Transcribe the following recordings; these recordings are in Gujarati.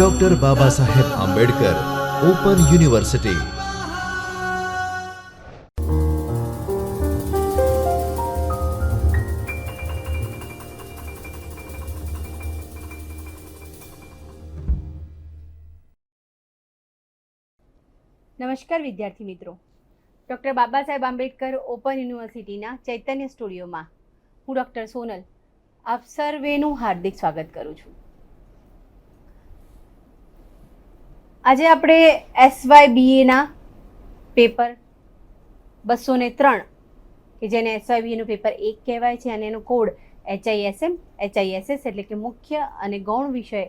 Doctor Baba Saheb Ambedkar open university નમસ્કાર વિદ્યાર્થી મિત્રો. ડૉક્ટર બાબા સાહેબ આંબેડકર ઓપન યુનિવર્સિટીના ચૈતન્ય સ્ટુડિયોમાં હું ડૉક્ટર સોનલ આપ સર્વેનું હાર્દિક સ્વાગત કરું છું. આજે આપણે એસવાય બીએના પેપર બસો ને ત્રણ, કે જેને એસવાય બીએનું પેપર એક કહેવાય છે અને એનો કોડ એચઆઈએસએમ એચઆઈએસએસ એટલે કે મુખ્ય અને ગૌણ વિષય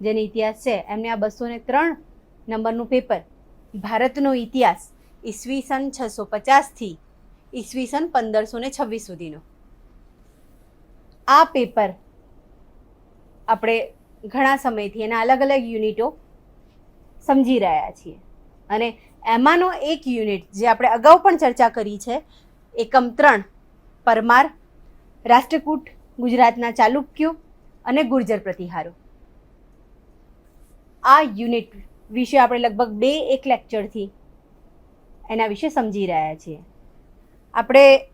જેને ઇતિહાસ છે. એમને આ બસો ને ત્રણ નંબરનું પેપર ભારતનો ઇતિહાસ ઈસવીસન છસો પચાસથી ઈસવીસન પંદરસો ને છવ્વીસ સુધીનો. આ પેપર આપણે ઘણા સમયથી એના અલગ અલગ યુનિટો સમજી રહ્યા છીએ. અને એમાંનો એક યુનિટ જે આપણે અગાઉ પણ ચર્ચા કરી છે, એકમ ત્રણ, પરમાર, રાષ્ટ્રકૂટ, ગુજરાતના ચાલુક્યો અને ગુર્જર પ્રતિહારો. આ યુનિટ વિશે આપણે લગભગ બે એક લેક્ચરથી એના વિશે સમજી રહ્યા છીએ. આપણે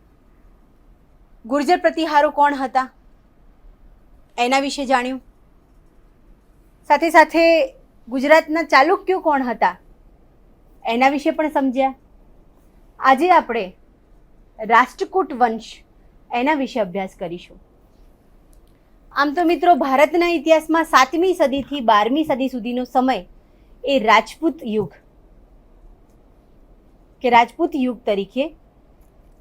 ગુર્જર પ્રતિહારો કોણ હતા? એના વિશે જાણ્યું. સાથે સાથે ગુજરાતના ચાલુક્યો કોણ હતા? એના વિશે પણ સમજ્યા. આજે આપણે રાષ્ટ્રકૂટ વંશ એના વિશે અભ્યાસ કરીશું. આમ તો મિત્રો, ભારતના ઇતિહાસમાં સાતમી સદીથી બારમી સદી સુધીનો સમય એ રાજપૂત યુગ કે રાજપૂત યુગ તરીકે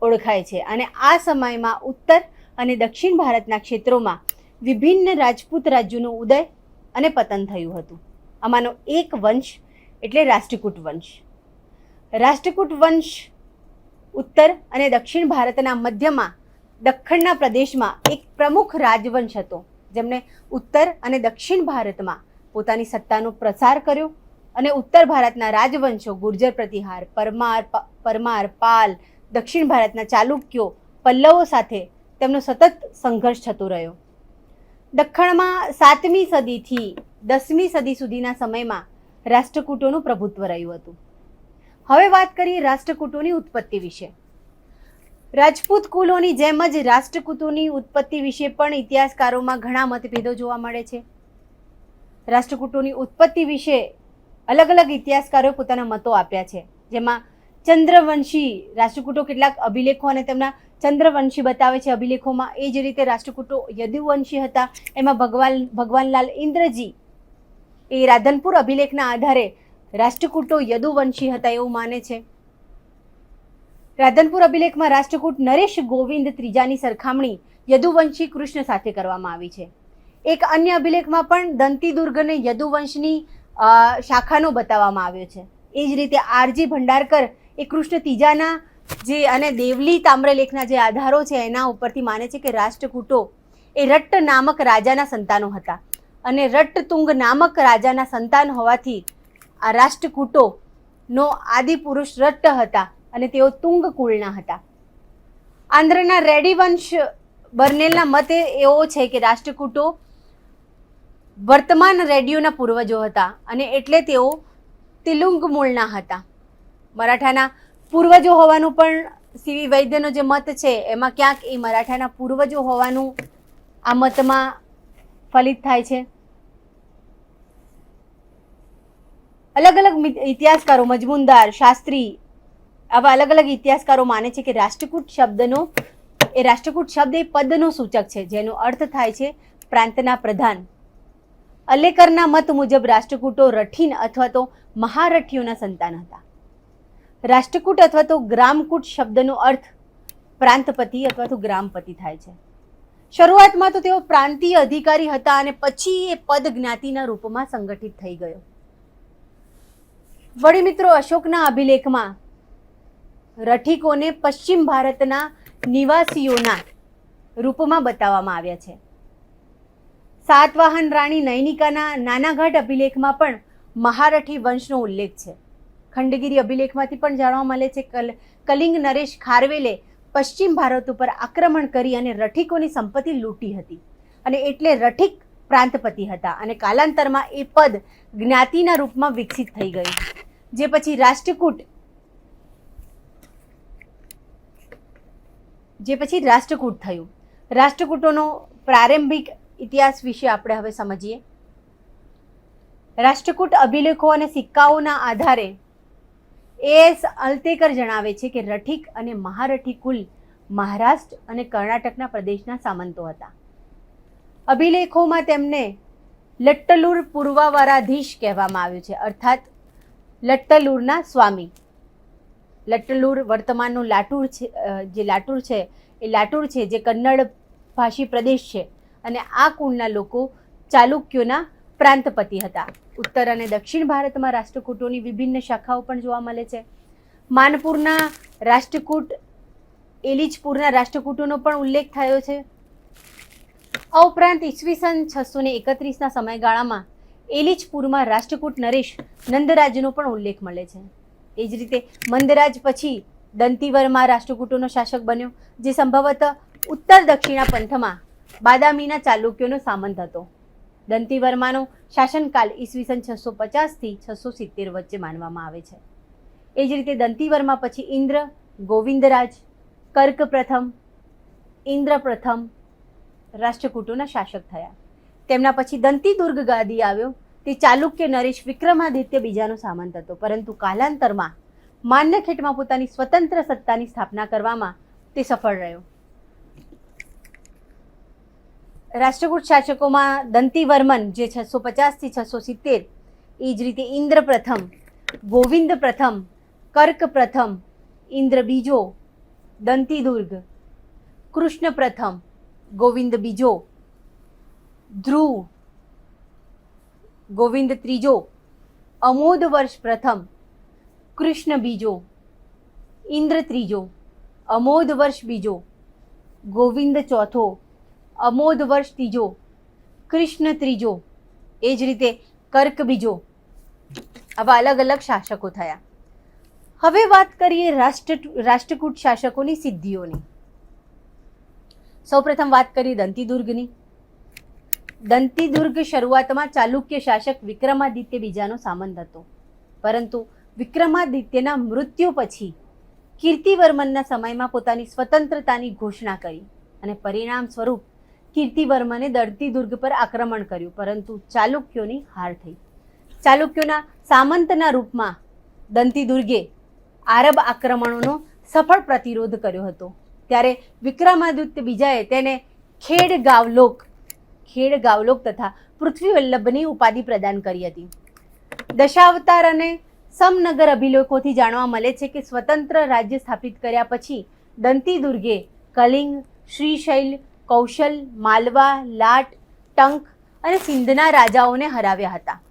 ઓળખાય છે. અને આ સમયમાં ઉત્તર અને દક્ષિણ ભારતના ક્ષેત્રોમાં વિભિન્ન રાજપૂત રાજ્યોનો ઉદય અને પતન થયું હતું. આમાંનો એક વંશ એટલે રાષ્ટ્રકૂટ વંશ. રાષ્ટ્રકૂટ વંશ ઉત્તર અને દક્ષિણ ભારતના મધ્યમાં દખ્ખણના પ્રદેશમાં એક પ્રમુખ રાજવંશ હતો, જેમણે ઉત્તર અને દક્ષિણ ભારતમાં પોતાની સત્તાનો પ્રસાર કર્યો અને ઉત્તર ભારતના રાજવંશો ગુર્જર પ્રતિહાર, પરમાર પરમાર, પાલ, દક્ષિણ ભારતના ચાલુક્યો, પલ્લવો સાથે તેમનો સતત સંઘર્ષ થતો રહ્યો. દખ્ખણમાં સાતમી સદીથી દસમી સદી સુધીના સમયમાં રાષ્ટ્રકૂટોનું પ્રભુત્વ રહ્યું હતું. હવે વાત કરીએ રાષ્ટ્રકૂટોની ઉત્પત્તિ વિશે. રાજપૂત કુલોની જેમ જ રાષ્ટ્રકૂટોની ઉત્પત્તિ વિશે પણ ઇતિહાસકારોમાં ઘણા મતભેદો જોવા મળે છે. રાષ્ટ્રકૂટોની ઉત્પત્તિ વિશે અલગ અલગ ઇતિહાસકારોએ પોતાના મતો આપ્યા છે. જેમાં ચંદ્રવંશી રાષ્ટ્રકૂટો કેટલાક અભિલેખો અને તેમના ચંદ્રવંશી બતાવે છે અભિલેખોમાં. એ જ રીતે રાષ્ટ્રકૂટો યદુવંશી હતા. એમાં ભગવાન, ભગવાનલાલ ઇન્દ્રજી એ રાધનપુર અભિલેખના આધારે રાષ્ટ્રકૂટો યદુવંશી હતા એવું માને છે. રાધનપુર અભિલેખમાં રાષ્ટ્રકૂટ નરેશ ગોવિંદ ત્રીજાની સરખામણી યદુવંશી કૃષ્ણ સાથે કરવામાં આવી છે. એક અન્ય અભિલેખમાં પણ દંતી દુર્ગને યદુવંશની શાખાનો બતાવવામાં આવ્યો છે. એ જ રીતે આરજી ભંડારકર એ કૃષ્ણ ત્રીજાના જે, અને દેવલી તામ્રલેખના જે આધારો છે, એના ઉપરથી માને છે કે રાષ્ટ્રકૂટો એ રટ્ટ નામક રાજાના સંતાનો હતા. અને રટ્ટતુંગ નામક રાજાના સંતાન હોવાથી આ રાષ્ટ્રકૂટોનો આદિ પુરુષ રટ્ટ હતા અને તેઓ તુંગ કુળના હતા. આંધ્રના રેડી વંશ બર્નેલના મતે એવો છે કે રાષ્ટ્રકૂટો વર્તમાન રેડિયોના પૂર્વજો હતા અને એટલે તેઓ તિલુંગ મૂળના હતા. મરાઠાના પૂર્વજો હોવાનું પણ સીવી વૈદ્યનો જે મત છે, એમાં ક્યાંક એ મરાઠાના પૂર્વજો હોવાનું આ મતમાં ફલિત થાય છે. અલગ અલગ ઇતિહાસકારો, મજમુનદાર, શાસ્ત્રી, આવા અલગ અલગ ઇતિહાસકારો માને છે કે રાષ્ટ્રકૂટ શબ્દનો, એ રાષ્ટ્રકૂટ શબ્દ એ પદનો સૂચક છે, જેનો અર્થ થાય છે પ્રાંતના પ્રધાન. અલેકરના મત મુજબ રાષ્ટ્રકૂટો રઠીન અથવા તો મહારઠીઓના સંતાન હતા. રાષ્ટ્રકૂટ અથવા તો ગ્રામકૂટ શબ્દનો અર્થ પ્રાંતપતિ અથવા તો ગ્રામપતિ થાય છે. શરૂઆતમાં તો તેઓ પ્રાંતીય અધિકારી હતા અને પછી એ પદ જ્ઞાતિના રૂપમાં સંગઠિત થઈ ગયો. વળી મિત્રો, અશોકના અભિલેખમાં રઠિકોને પશ્ચિમ ભારતના નિવાસીઓના રૂપમાં બતાવવામાં આવ્યા છે. સાતવાહન રાણી નૈનિકાના નાનાઘાટ અભિલેખમાં પણ મહારઠી વંશનો ઉલ્લેખ છે. ખંડગીરી અભિલેખમાંથી પણ જાણવા મળે છે કલ, કલિંગ નરેશ ખારવેલે પશ્ચિમ ભારત ઉપર આક્રમણ કરી અને રઠિકોની સંપત્તિ લૂંટી હતી. અને એટલે રઠિક પ્રાંતપતિ હતા અને કાલાંતરમાં એ પદ જ્ઞાતિના રૂપમાં વિકસિત થઈ ગયું. જે પછી રાષ્ટ્રકૂટ જે પછી રાષ્ટ્રકૂટ થયું. રાષ્ટ્રકૂટોનો પ્રારંભિક ઇતિહાસ વિશે આપણે હવે સમજીએ. રાષ્ટ્રકૂટ અભિલેખો અને સિક્કાઓના આધારે એસ અલતેકર જણાવે છે કે રઠિક અને મહારઠી કુલ મહારાષ્ટ્ર અને કર્ણાટકના પ્રદેશના સામંતો હતા. અભિલેખોમાં તેમને લટ્ટલુર પૂર્વાવરાધીશ કહેવામાં આવ્યું છે. અર્થાત લટ્ટલુરના સ્વામી. લટ્ટલુર વર્તમાનનું લાટુર છે જે લાટુર છે, એ લાટુર છે જે કન્નડ ભાષી પ્રદેશ છે. અને આ કુળના લોકો ચાલુક્યોના પ્રાંતપતિ હતા. ઉત્તર અને દક્ષિણ ભારતમાં રાષ્ટ્રકૂટોની વિભિન્ન શાખાઓ પણ જોવા મળે છે. માનપુરના રાષ્ટ્રકૂટ, એલિજપુરના રાષ્ટ્રકૂટોનો પણ ઉલ્લેખ થયો છે. આ ઉપરાંત ઈસવીસન છસો ને એકત્રીસના સમયગાળામાં એલિજપુરમાં રાષ્ટ્રકૂટ નરેશ નંદરાજનો પણ ઉલ્લેખ મળે છે. એ જ રીતે મંદરાજ પછી દંતીવરમાં રાષ્ટ્રકૂટોનો શાસક બન્યો, જે સંભવત ઉત્તર દક્ષિણા પંથમાં બાદામીના ચાલુક્યોનો સામંત હતો. દંતીવર્માનો શાસનકાલ ઈસવીસન છસો પચાસથી છસો સિત્તેર વચ્ચે માનવામાં આવે છે. એ જ રીતે દંતીવર્મા પછી ઇન્દ્ર, ગોવિંદરાજ, કર્ક પ્રથમ, ઇન્દ્ર પ્રથમ રાષ્ટ્રકૂટોના શાસક થયા. તેમના પછી દંતી દુર્ગ ગાદી આવ્યો. તે ચાલુક્ય નરેશ વિક્રમાદિત્ય બીજાનો સામંત હતો. પરંતુ કાલાંતરમાં માન્યખેટમાં પોતાની સ્વતંત્ર સત્તાની સ્થાપના કરવામાં તે સફળ રહ્યો. રાષ્ટ્રકૂટ શાસકોમાં દંતીવર્મન જે છસો પચાસથી છસો સિત્તેર, એ જ રીતે ઇન્દ્ર પ્રથમ, ગોવિંદ પ્રથમ, કર્ક પ્રથમ, ઇન્દ્ર બીજો, દંતીદુર્ગ, કૃષ્ણ પ્રથમ, ગોવિંદ બીજો, ધ્રુવ, ગોવિંદ ત્રીજો, અમોદ વર્ષ પ્રથમ, કૃષ્ણ બીજો, ઇન્દ્ર ત્રીજો, અમોદ વર્ષ બીજો, ગોવિંદ ચોથો અમોદ વર્ષ ત્રીજો, કૃષ્ણ ત્રીજો, એ જ રીતે કર્ક બીજો. આવા અલગ અલગ શાસકો થયા. હવે વાત કરીએ રાષ્ટ્ર રાષ્ટ્રકૂટ શાસકોની સિદ્ધિઓની. સૌપ્રથમ વાત કરીએ દંતીદુર્ગની. દંતીદુર્ગ શરૂઆતમાં ચાલુક્ય શાસક વિક્રમાદિત્ય બીજાનો સામંત હતો. પરંતુ વિક્રમાદિત્યના મૃત્યુ પછી કીર્તિવર્મનના સમયમાં પોતાની સ્વતંત્રતાની ઘોષણા કરી અને પરિણામ સ્વરૂપ કીર્તિવર્મને દંતીદુર્ગ પર આક્રમણ કર્યું, પરંતુ ચાલુક્યોની હાર થઈ. ચાલુક્યોના સામંતના રૂપમાં દંતી દુર્ગે આરબ આક્રમણોનો સફળ પ્રતિરોધ કર્યો હતો. ત્યારે વિક્રમાદિત્ય બીજાએ તેને ખેડ ગાવલોક ખેડ ગાવલોક તથા પૃથ્વી વલ્લભની ઉપાધિ પ્રદાન કરી હતી. દશાવતાર અને સમનગર અભિલેખોથી જાણવા મળે છે કે સ્વતંત્ર રાજ્ય સ્થાપિત કર્યા પછી દંતી દુર્ગે કલિંગ, શ્રીશૈલ કૌશલ, માલવા, લાટ, ટંક અને સિંધના રાજાઓને હરાવ્યા હતા.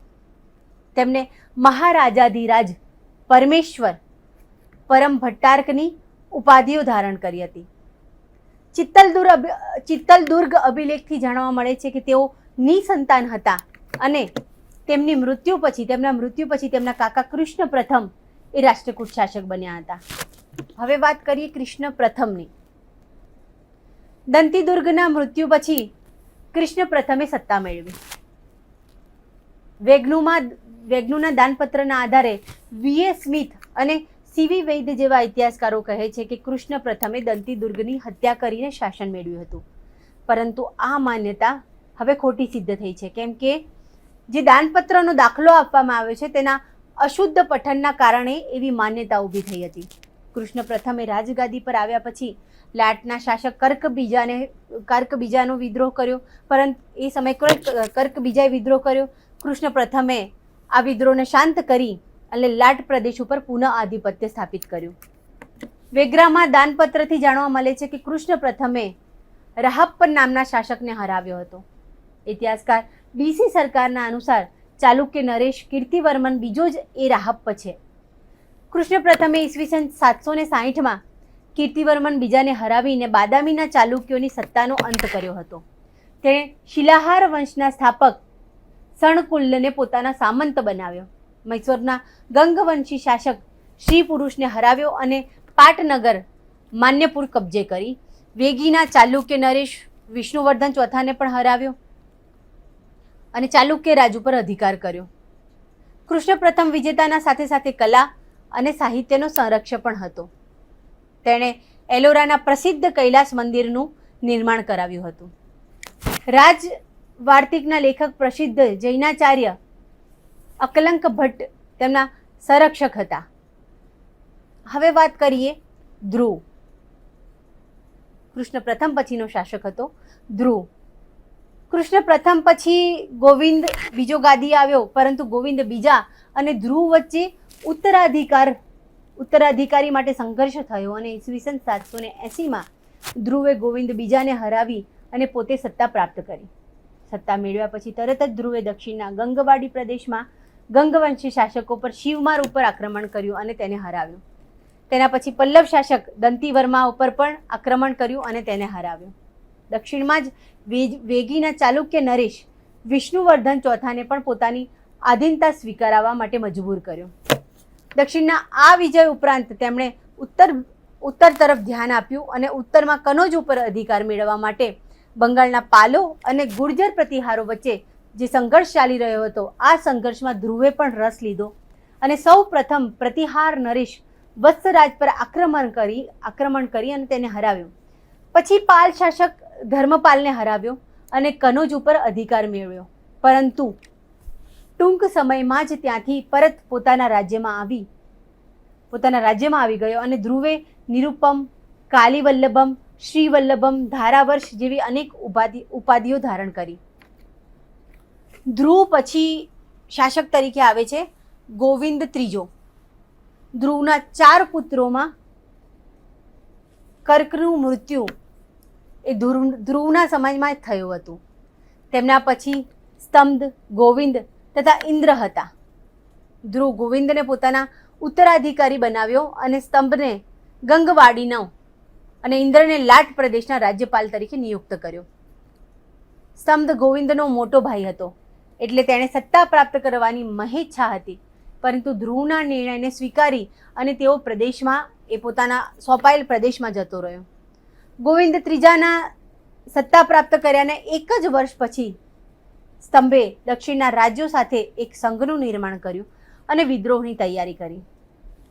તેમને મહારાજાધિરાજ પરમેશ્વર, પરમ ભટ્ટાર્કની ઉપાધિઓ ધારણ કરી હતી. ચિત્તલદુર અભિ- ચિત્તલદુર્ગ અભિલેખથી જાણવા મળે છે કે તેઓ નિસંતાન હતા અને તેમની મૃત્યુ પછી, તેમના મૃત્યુ પછી તેમના કાકા કૃષ્ણ પ્રથમ એ રાષ્ટ્રકૂટ શાસક બન્યા હતા. હવે વાત કરીએ કૃષ્ણ પ્રથમની. દંતીદુર્ગના મૃત્યુ પછી કૃષ્ણ પ્રથમે સત્તા મેળવી. વેગ્નુમાં, વેગ્નુના દાનપત્રના આધારે વીએ સ્મિથ અને સીવી વૈદ્ય જેવા ઇતિહાસકારો કહે છે કે કૃષ્ણ પ્રથમે દંતીદુર્ગની હત્યા કરીને શાસન મેળવ્યું હતું. પરંતુ આ માન્યતા હવે ખોટી સિદ્ધ થઈ છે. કેમ કે જે દાનપત્રનો દાખલો આપવામાં આવ્યો છે તેના અશુદ્ધ પઠનના કારણે એવી માન્યતા ઊભી થઈ હતી. કૃષ્ણ પ્રથમે રાજગાદી પર આવ્યા પછી લાટના શાસક કર્ક બીજાને, કર્ક બીજાનો વિદ્રોહ કર્યો. પરંતુ એ સમયે કર્ક કર્ક બીજાએ વિદ્રોહ કર્યો. કૃષ્ણ પ્રથમે આ વિદ્રોહને શાંત કરી અને લાટ પ્રદેશ ઉપર પુનઃ આધિપત્ય સ્થાપિત કર્યું. વેગ્રામાં દાનપત્રથી જાણવા મળે છે કે કૃષ્ણ પ્રથમે રહપ્પન નામના શાસકને હરાવ્યો હતો. ઇતિહાસકાર ડીસી સરકારના અનુસાર ચાલુક્ય નરેશ કીર્તિવર્મન બીજો જ એ રાહપ્પ છે. કૃષ્ણ પ્રથમે ઈસવીસન સાતસો ને સાહીઠમાં કીર્તિવર્મન બીજાને હરાવીને બાદામીના ચાલુક્યોની સત્તાનો અંત કર્યો હતો. તેણે શિલાહાર વંશના સ્થાપક સણકુલ્લને પોતાના સામંત બનાવ્યો. મૈસૂરના ગંગવંશી શાસક શ્રી પુરુષને હરાવ્યો અને પાટનગર માન્યપુર કબજે કરી. વેગીના ચાલુક્ય નરેશ વિષ્ણુવર્ધન ચોથાને પણ હરાવ્યો અને ચાલુક્ય રાજ ઉપર અધિકાર કર્યો. કૃષ્ણ પ્રથમ વિજેતાના સાથે સાથે કલા અને સાહિત્યનો સંરક્ષક પણ હતો. તેણે એલોરાના પ્રસિદ્ધ કૈલાસ મંદિરનું નિર્માણ કરાવ્યું હતું. રાજ વાર્તિકના લેખક પ્રસિદ્ધ જૈનાચાર્ય અકલંક ભટ્ટ તેમના સંરક્ષક હતા. હવે વાત કરીએ ધ્રુવ. કૃષ્ણ પ્રથમ પછીનો શાસક હતો ધ્રુવ. કૃષ્ણ પ્રથમ પછી ગોવિંદ બીજો ગાદી આવ્યો, પરંતુ ગોવિંદ બીજા અને ધ્રુવ વચ્ચે ઉત્તરાધિકાર ઉત્તરાધિકારી માટે સંઘર્ષ થયો અને ઈસવીસન સાતસો ને એંસીમાં ધ્રુવે ગોવિંદ બીજાને હરાવી અને પોતે સત્તા પ્રાપ્ત કરી. સત્તા મેળવ્યા પછી તરત જ ધ્રુવે દક્ષિણના ગંગવાડી પ્રદેશમાં ગંગવંશી શાસકો પર શિવમાર ઉપર આક્રમણ કર્યું અને તેને હરાવ્યો. તેના પછી પલ્લવ શાસક દંતીવર્મા ઉપર પણ આક્રમણ કર્યું અને તેને હરાવ્યો. દક્ષિણમાં જ વેગીના ચાલુક્ય નરેશ વિષ્ણુવર્ધન ચોથાને પણ પોતાની આધીનતા સ્વીકારવા માટે મજબૂર કર્યો. દક્ષિણના આ વિજય ઉપરાંત તેમણે ઉત્તર ઉત્તર તરફ ધ્યાન આપ્યું અને ઉત્તરમાં કનોજ ઉપર અધિકાર મેળવવા માટે બંગાળના પાલો અને ગુર્જર પ્રતિહારો વચ્ચે જે સંઘર્ષ ચાલી રહ્યો હતો, આ સંઘર્ષમાં ધ્રુવે પણ રસ લીધો અને સૌ પ્રથમ પ્રતિહાર નરેશ વત્સરાજ પર આક્રમણ કરી આક્રમણ કરી અને તેને હરાવ્યો. પછી પાલ શાસક ધર્મપાલને હરાવ્યો અને કનોજ ઉપર અધિકાર મેળવ્યો. પરંતુ ટૂંક સમયમાં જ ત્યાંથી પરત પોતાના રાજ્યમાં આવી. પોતાના રાજ્યમાં આવી ગયો અને ધ્રુવે નિરુપમ, કાલીવલ્લભમ, શ્રીવલ્લભમ ધારાવર્ષ જેવી અનેક ઉપાધિ, ઉપાધિઓ ધારણ કરી. ધ્રુવ પછી શાસક તરીકે આવે છે ગોવિંદ ત્રીજો. ધ્રુવના ચાર પુત્રોમાં કર્કનું મૃત્યુ એ ધ્રુવ, ધ્રુવના સમાજમાં થયું હતું. તેમના પછી સ્તંભ, ગોવિંદ તથા ઇન્દ્ર હતા. ધ્રુવ ગોવિંદને પોતાના ઉત્તરાધિકારી બનાવ્યો અને સ્તંભને ગંગવાડીનો અને ઇન્દ્રને લાટ પ્રદેશના રાજ્યપાલ તરીકે નિયુક્ત કર્યો. સ્તંભ ગોવિંદનો મોટો ભાઈ હતો, એટલે તેણે સત્તા પ્રાપ્ત કરવાની મહેચ્છા હતી, પરંતુ ધ્રુવના નિર્ણયને સ્વીકારી અને તેઓ પ્રદેશમાં, એ પોતાના સોંપાયેલ પ્રદેશમાં જતો રહ્યો. ગોવિંદ ત્રીજાના સત્તા પ્રાપ્ત કર્યાને એક જ વર્ષ પછી સ્તંભે દક્ષિણના રાજ્યો સાથે એક સંઘનું નિર્માણ કર્યું અને વિદ્રોહની તૈયારી કરી.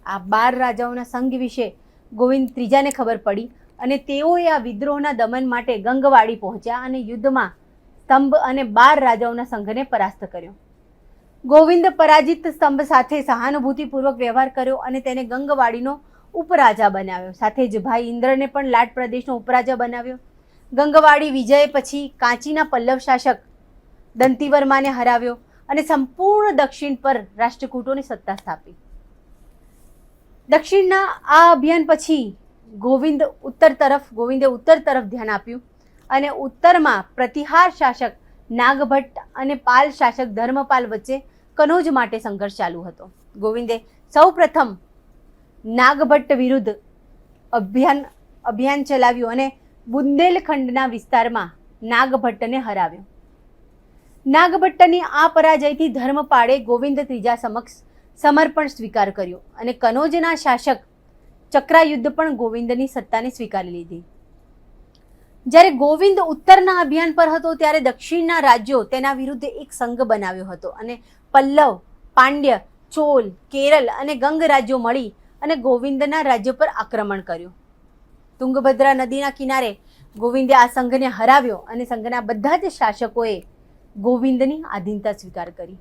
આ બાર રાજાઓના સંઘ વિશે ગોવિંદ ત્રીજાને ખબર પડી અને તેઓએ આ વિદ્રોહના દમન માટે ગંગવાડી પહોંચ્યા અને યુદ્ધમાં સ્તંભ અને બાર રાજાઓના સંઘને પરાસ્ત કર્યો. ગોવિંદ પરાજિત સ્તંભ સાથે સહાનુભૂતિપૂર્વક વ્યવહાર કર્યો અને તેને ગંગવાડીનો ઉપરાજા બનાવ્યો. સાથે જ ભાઈ ઇન્દ્રને પણ લાટ પ્રદેશનો ઉપરાજા બનાવ્યો. ગંગવાડી વિજય પછી કાંચીના પલ્લવ શાસક દંતીવર્માને હરાવ્યો અને સંપૂર્ણ દક્ષિણ પર રાષ્ટ્રકૂટોની સત્તા સ્થાપી. દક્ષિણના આ અભિયાન પછી ગોવિંદ ઉત્તર તરફ, ગોવિંદે ઉત્તર તરફ ધ્યાન આપ્યું અને ઉત્તરમાં પ્રતિહાર શાસક નાગભટ્ટ અને પાલ શાસક ધર્મપાલ વચ્ચે કનોજ માટે સંઘર્ષ ચાલુ હતો. ગોવિંદે સૌપ્રથમ નાગભટ્ટ વિરુદ્ધ અભિયાન અભિયાન ચલાવ્યું અને બુંદેલખંડના વિસ્તારમાં નાગભટ્ટને હરાવ્યો. નાગભટ્ટની આ પરાજયથી ધર્મપાળે ગોવિંદ ત્રીજા સમક્ષ સમર્પણ સ્વીકાર કર્યો અને કનોજના શાસક ચક્રાયુદ્ધ પણ ગોવિંદની સત્તાને સ્વીકારી લીધી. જ્યારે ગોવિંદ ઉત્તરના અભિયાન પર હતો ત્યારે દક્ષિણના રાજ્યો તેના વિરુદ્ધ એક સંઘ બનાવ્યો હતો અને પલ્લવ, પાંડ્ય, ચોલ કેરળ અને ગંગ રાજ્યો મળી અને ગોવિંદના રાજ્ય પર આક્રમણ કર્યું. તુંગભદ્રા નદીના કિનારે ગોવિંદે આ સંઘને હરાવ્યો અને સંઘના બધા જ શાસકોએ ગોવિંદની આધીનતા સ્વીકાર કરી.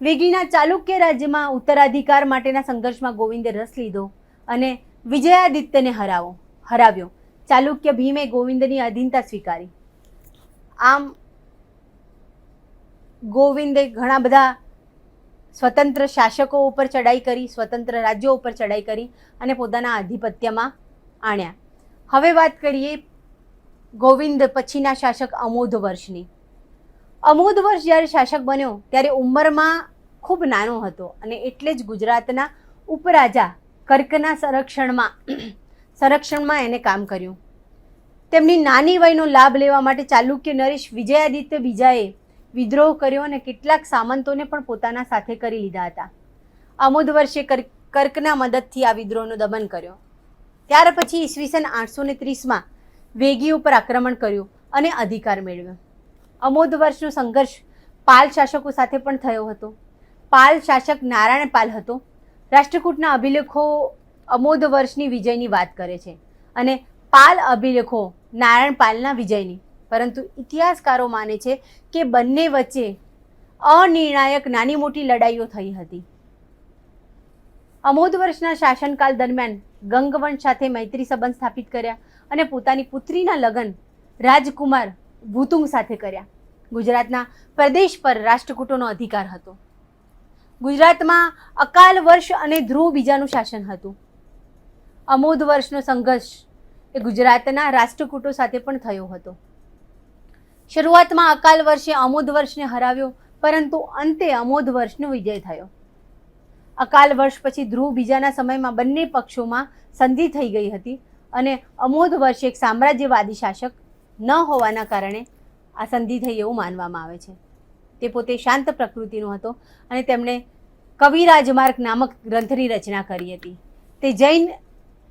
વેગીના ચાલુક્ય રાજ્યમાં ઉત્તરાધિકાર માટેના સંઘર્ષમાં ગોવિંદે રસ લીધો અને વિજયાદિત્યને હરાવો, હરાવ્યો. ચાલુક્ય ભીમે ગોવિંદની અધીનતા સ્વીકારી. આમ ગોવિંદે ઘણા બધા સ્વતંત્ર શાસકો ઉપર ચડાઈ કરી, સ્વતંત્ર રાજ્યો ઉપર ચડાઈ કરી અને પોતાના આધિપત્યમાં આણ્યા. હવે વાત કરીએ ગોવિંદ પછીના શાસક અમોધ વર્ષની. અમોધ વર્ષ જ્યારે શાસક બન્યો, ત્યારે ઉંમરમાં ખૂબ નાનો હતો અને એટલે જ ગુજરાતના ઉપરાજા કર્કના સંરક્ષણમાં સંરક્ષણમાં એને કામ કર્યું. તેમની નાની વયનો લાભ લેવા માટે ચાલુક્ય નરેશ વિજયાદિત્ય બીજાએ વિદ્રોહ કર્યો અને કેટલાક સામંતોને પણ પોતાના સાથે કરી લીધા હતા. અમોદ વર્ષે કર્કના મદદથી આ વિદ્રોહનો દમન કર્યો. ત્યાર પછી ઈસવીસન આઠસો ને ત્રીસમાં વેગી ઉપર આક્રમણ કર્યું અને અધિકાર મેળવ્યો. અમોદ વર્ષનો સંઘર્ષ પાલ શાસકો સાથે પણ થયો હતો. પાલ શાસક નારાયણ પાલ હતો. રાષ્ટ્રકૂટના અભિલેખો અમોદ વર્ષની વિજયની વાત કરે છે અને પાલ અભિલેખો નારાયણ પાલના વિજયની. પરંતુ ઇતિહાસકારો માને છે કે બંને વચ્ચે અનિર્ણાયક નાની મોટી લડાઈઓ થઈ હતી. અમોદ વર્ષના શાસનકાળ દરમિયાન ગંગવંશ સાથે મૈત્રી સંબંધ સ્થાપિત કર્યા. અને પોતાની પુત્રીના લગ્ન રાજકુમાર ભૂતુંગ સાથે કર્યા. ગુજરાતના પ્રદેશ પર રાષ્ટ્રકૂટોનો અધિકાર હતો. ગુજરાતમાં અકાલ વર્ષ અને ધ્રુવ બીજાનું શાસન હતું. અમોદ વર્ષનો સંઘર્ષ એ ગુજરાતના રાષ્ટ્રકૂટો સાથે પણ થયો હતો. શરૂઆતમાં અકાલ વર્ષે અમોદ વર્ષને હરાવ્યો, પરંતુ અંતે અમોદ વર્ષનો વિજય થયો. અકાલ વર્ષ પછી ધ્રુવ બીજાના સમયમાં બંને પક્ષોમાં સંધિ થઈ ગઈ હતી. અને અમોધ વર્ષ એક સામ્રાજ્યવાદી શાસક ન હોવાના કારણે આ સંધિ થઈ એવું માનવામાં આવે છે. તે પોતે શાંત પ્રકૃતિનો હતો અને તેમણે કવિરાજમાર્ગ નામક ગ્રંથની રચના કરી હતી. તે જૈન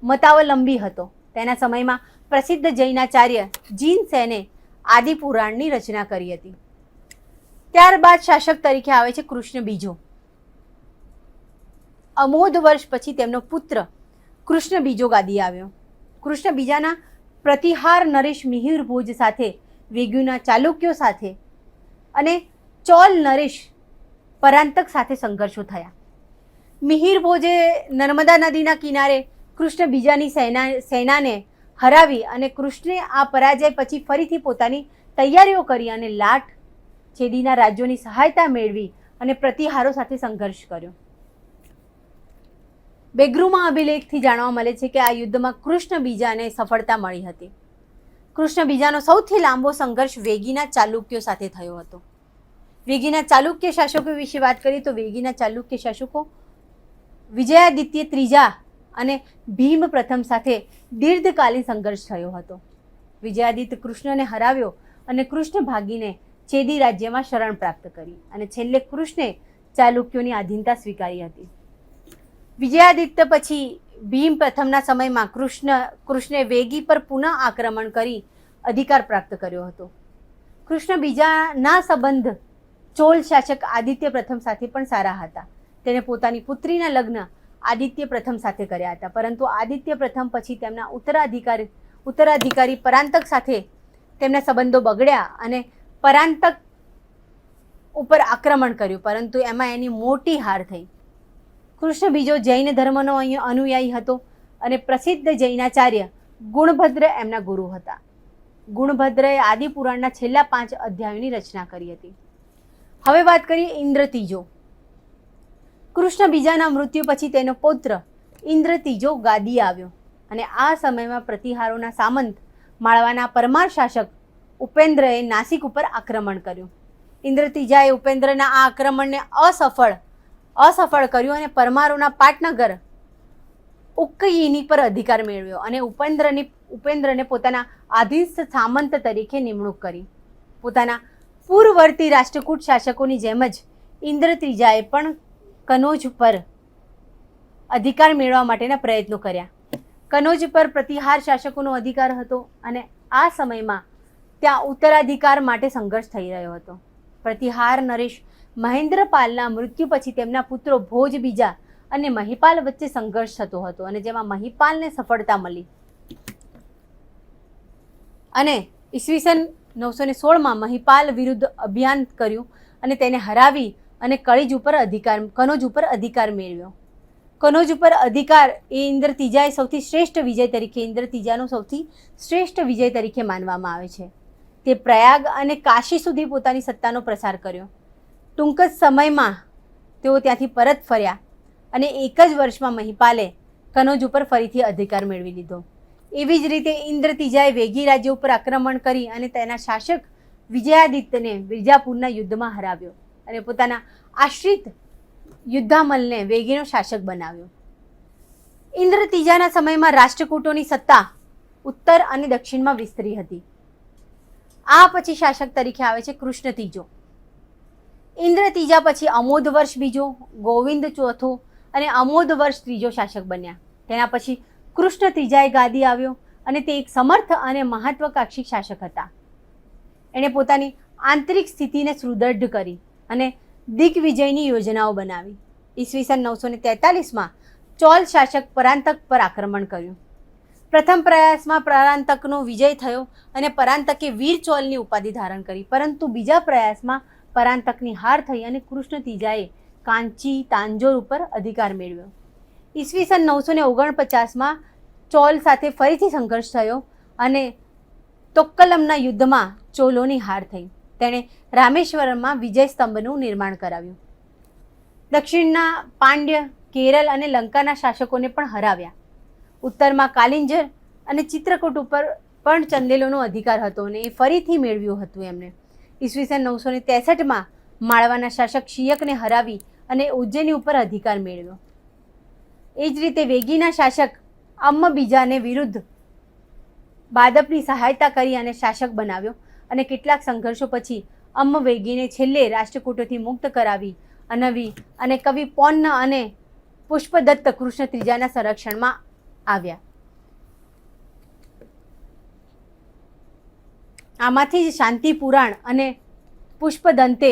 મતાવલંબી હતો. તેના સમયમાં પ્રસિદ્ધ જૈનાચાર્ય જીન સેને આદિપુરાણની રચના કરી હતી. ત્યારબાદ શાસક તરીકે આવે છે કૃષ્ણ બીજો. અમોધ વર્ષ પછી તેમનો પુત્ર કૃષ્ણ બીજો ગાદી આવ્યો. કૃષ્ણ બીજાના પ્રતિહાર નરેશ મિહિર ભોજ સાથે, વેગ્યુના ચાલુક્યો સાથે અને ચોલ નરેશ પરાંતક સાથે સંઘર્ષો થયા. મિહિર ભોજે નર્મદા નદીના કિનારે કૃષ્ણ બીજાની સેના, સેનાને હરાવી અને કૃષ્ણે આ પરાજય પછી ફરીથી પોતાની તૈયારીઓ કરી અને લાટ છેદીના રાજ્યોની સહાયતા મેળવી અને પ્રતિહારો સાથે સંઘર્ષ કર્યો. બેગ્રુમાં અભિલેખથી જાણવા મળે છે કે આ યુદ્ધમાં કૃષ્ણ બીજાને સફળતા મળી હતી. કૃષ્ણ બીજાનો સૌથી લાંબો સંઘર્ષ વેગીના ચાલુક્યો સાથે થયો હતો. વેગીના ચાલુક્ય શાસકો વિશે વાત કરીએ તો વેગીના ચાલુક્ય શાસકો વિજયાદિત્ય ત્રીજા અને ભીમ પ્રથમ સાથે દીર્ઘકાલીન સંઘર્ષ થયો હતો. વિજયાદિત્ય કૃષ્ણને હરાવ્યો અને કૃષ્ણ ભાગીને ચેદી રાજ્યમાં શરણ પ્રાપ્ત કરી અને છેલ્લે કૃષ્ણે ચાલુક્યોની આધીનતા સ્વીકારી હતી. વિજયાદિત્ય પછી ભીમ પ્રથમના સમયમાં કૃષ્ણ, કૃષ્ણે વેગી પર પુનઃ આક્રમણ કરી અધિકાર પ્રાપ્ત કર્યો હતો. કૃષ્ણ બીજાના સંબંધ ચોલ શાસક આદિત્ય પ્રથમ સાથે પણ સારા હતા. તેણે પોતાની પુત્રીના લગ્ન આદિત્ય પ્રથમ સાથે કર્યા હતા. પરંતુ આદિત્ય પ્રથમ પછી તેમના ઉત્તરાધિકારી ઉત્તરાધિકારી પરાંતક સાથે તેમના સંબંધો બગડ્યા અને પરાંતક ઉપર આક્રમણ કર્યું. પરંતુ એમાં એની મોટી હાર થઈ. કૃષ્ણ બીજો જૈન ધર્મનો અહીં અનુયાયી હતો અને પ્રસિદ્ધ જૈનાચાર્ય ગુણભદ્ર એમના ગુરુ હતા. ગુણભદ્રએ આદિપુરાણના છેલ્લા પાંચ અધ્યાયોની રચના કરી હતી. હવે વાત કરીએ ઇન્દ્ર ત્રીજો કૃષ્ણ બીજાના મૃત્યુ પછી તેનો પૌત્ર ઇન્દ્ર ત્રીજો ગાદી આવ્યો અને આ સમયમાં પ્રતિહારોના સામંત માળવાના પરમાર શાસક ઉપેન્દ્રએ નાસિક ઉપર આક્રમણ કર્યું. ઇન્દ્ર ત્રીજાએ ઉપેન્દ્રના આ આક્રમણને અસફળ અસફળ કર્યું અને પરમારોના પાટનગર ઉક્કયીની પર અધિકાર મેળવ્યો અને ઉપેન્દ્રની, ઉપેન્દ્રને પોતાના આધીન સામંત તરીકે નિમણૂક કરી. પોતાના પૂર્વવર્તી રાષ્ટ્રકૂટ શાસકોની જેમ જ ઇન્દ્ર ત્રીજાએ પણ કનોજ પર અધિકાર મેળવવા માટેના પ્રયત્નો કર્યા. કનોજ પર પ્રતિહાર શાસકોનો અધિકાર હતો અને આ સમયમાં ત્યાં ઉત્તરાધિકાર માટે સંઘર્ષ થઈ રહ્યો હતો. પ્રતિહાર નરેશ મહેન્દ્રપાલના મૃત્યુ પછી તેમના પુત્રો ભોજ બીજા અને મહિપાલ વચ્ચે સંઘર્ષ થતો હતો અને જેમાં મહિપાલને સફળતા મળી. અને ઈસવીસન નવસો ને સોળમાં મહિપાલ વિરુદ્ધ અભિયાન કર્યું અને તેને હરાવી અને કળીજ ઉપર અધિકાર, કનોજ ઉપર અધિકાર મેળવ્યો. કનોજ ઉપર અધિકાર એ ઇન્દ્ર ત્રીજાએ સૌથી શ્રેષ્ઠ વિજય તરીકે, ઇન્દ્ર ત્રીજાનો સૌથી શ્રેષ્ઠ વિજય તરીકે માનવામાં આવે છે. તે પ્રયાગ અને કાશી સુધી પોતાની સત્તાનો પ્રસાર કર્યો. ટૂંક જ સમયમાં તેઓ ત્યાંથી પરત ફર્યા અને એક જ વર્ષમાં મહિપાલે કનોજ ઉપર ફરીથી અધિકાર મેળવી લીધો. એવી જ રીતે ઇન્દ્ર ત્રીજાએ વેગી રાજ્ય ઉપર આક્રમણ કરી અને તેના શાસક વિજયાદિત્યને વિજાપુરના યુદ્ધમાં હરાવ્યો અને પોતાના આશ્રિત યુદ્ધામલને વેગીનો શાસક બનાવ્યો. ઇન્દ્ર ત્રીજાના સમયમાં રાષ્ટ્રકૂટોની સત્તા ઉત્તર અને દક્ષિણમાં વિસ્તરી હતી. આ પછી શાસક તરીકે આવે છે કૃષ્ણ ત્રીજો ઇન્દ્ર ત્રીજા પછી અમોદ વર્ષ બીજો, ગોવિંદ ચોથો અને અમોદ વર્ષ ત્રીજો શાસક બન્યા. તેના પછી કૃષ્ણ ત્રીજાએ ગાદી આવ્યો અને તે એક સમર્થ અને મહત્વકાંક્ષી શાસક હતા. એણે પોતાની આંતરિક સ્થિતિને સુદૃઢ કરી અને દિગ્વિજયની યોજનાઓ બનાવી. ઈસવીસન નવસો ને તેતાલીસમાં ચોલ શાસક પરાંતક પર આક્રમણ કર્યું. પ્રથમ પ્રયાસમાં પરાંતકનો વિજય થયો અને પરાંતકે વીર ચોલની ઉપાધિ ધારણ કરી, પરંતુ બીજા પ્રયાસમાં પરાંતકની હાર થઈ અને કૃષ્ણ તીજાએ કાંચી તાંજોર ઉપર અધિકાર મેળવ્યો. ઈસવીસન નવસો ને ઓગણપચાસમાં ચોલ સાથે ફરીથી સંઘર્ષ થયો અને તોક્કલમના યુદ્ધમાં ચોલોની હાર થઈ. તેણે રામેશ્વરમમાં વિજય સ્તંભનું નિર્માણ કરાવ્યું. દક્ષિણના પાંડ્ય, કેરળ અને લંકાના શાસકોને પણ હરાવ્યા. ઉત્તરમાં કાલિંજર અને ચિત્રકૂટ ઉપર પણ ચંદેલોનો અધિકાર હતો અને એ ફરીથી મેળવ્યું હતું એમણે. ઈસવીસન નવસો ને ત્રેસઠમાં માળવાના શાસક શિયકને હરાવી અને ઉજ્જૈની ઉપર અધિકાર મેળવ્યો. એ જ રીતે વેગીના શાસક અમ્મ બીજાને વિરુદ્ધ બાદપની સહાયતા કરી અને શાસક બનાવ્યો અને કેટલાક સંઘર્ષો પછી અમ્મ વેગીને છેલ્લે રાષ્ટ્રકૂટોથી મુક્ત કરાવી, અનવી અને કવિ પોન્ન અને પુષ્પદત્ત કૃષ્ણ ત્રીજાના સંરક્ષણમાં આવ્યા. આમાંથી જ શાંતિ પુરાણ અને પુષ્પદંતે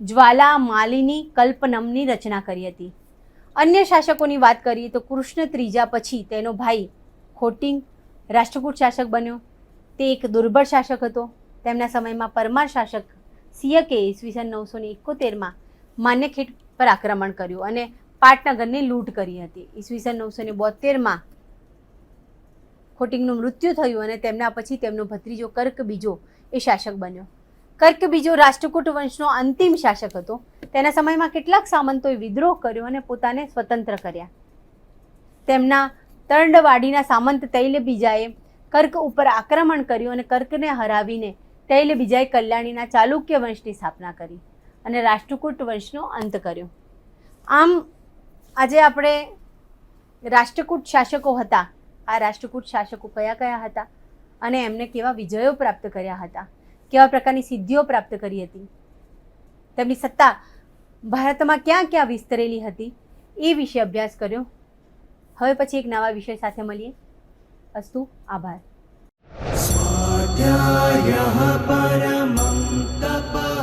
જ્વાલા માલિની કલ્પનમની રચના કરી હતી. અન્ય શાસકોની વાત કરીએ તો કૃષ્ણ ત્રીજા પછી તેનો ભાઈ ખોટિંગ રાષ્ટ્રકૂટ શાસક બન્યો. તે એક દુર્બળ શાસક હતો. તેમના સમયમાં પરમાર શાસક સિયકે ઈસવીસન નવસો ને એકોતેરમાં માન્યખેટ પર આક્રમણ કર્યું અને પાટનગરની લૂંટ કરી હતી. ઈસવીસન નવસો ને બોતેરમાં ખોટિંગનું મૃત્યુ થયું અને તેમના પછી તેમનો ભત્રીજો કર્ક બીજો એ શાસક બન્યો. કર્ક બીજો રાષ્ટ્રકૂટ વંશનો અંતિમ શાસક હતો. તેના સમયમાં કેટલાક સામંતોએ વિદ્રોહ કર્યો અને પોતાને સ્વતંત્ર કર્યા. તેમના તરંડવાડીના સામંત તૈલ બીજાએ કર્ક ઉપર આક્રમણ કર્યું અને કર્કને હરાવીને તૈલ બીજાએ કલ્યાણીના ચાલુક્ય વંશની સ્થાપના કરી અને રાષ્ટ્રકૂટ વંશનો અંત કર્યો. આમ આજે આપણે રાષ્ટ્રકૂટ શાસકો હતા આ રાષ્ટ્રકૂટ શાસકો કયા કયા હતા અને એમને કેવા વિજયો પ્રાપ્ત કર્યા હતા? કેવા પ્રકારની સિદ્ધિઓ પ્રાપ્ત કરી હતી? તેમની સત્તા ભારતમાં ક્યાં ક્યાં વિસ્તરેલી હતી? એ વિશે અભ્યાસ કર્યો. હવે પછી એક નવા વિષય સાથે મળીએ. અસ્તુ, આભાર. પરમં તપા